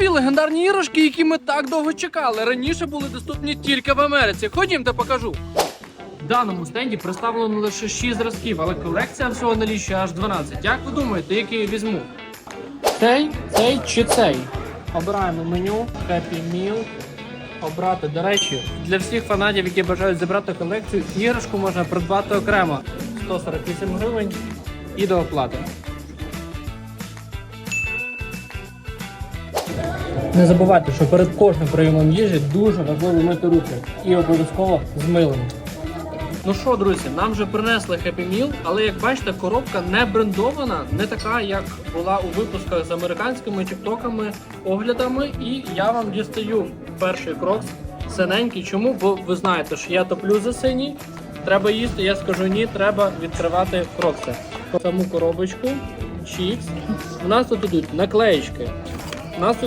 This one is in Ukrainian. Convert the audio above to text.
нові легендарні іграшки, які ми так довго чекали. Раніше були доступні тільки в Америці. Ходімте, покажу. В даному стенді представлено лише 6 зразків, але колекція всього налічує аж 12. Як ви думаєте, який я візьму? Цей, цей чи цей? Обираємо меню, Happy Meal. Обрати, до речі, для всіх фанатів, які бажають зібрати колекцію, іграшку можна придбати окремо 148 гривень і до оплати. Не забувайте, що перед кожним прийомом їжі дуже важливо мити руки і обов'язково з милом. Ну що, друзі, нам вже принесли Happy Meal, але як бачите, коробка не брендована, не така, як була у випусках з американськими тіктоками, оглядами. І я вам дістаю перший крок синенький. Чому? Бо ви знаєте, що я топлю за синій. Треба їсти, я скажу ні, треба відкривати крокси. Саму коробочку, чіпс. У нас тут ідуть наклеєчки. У нас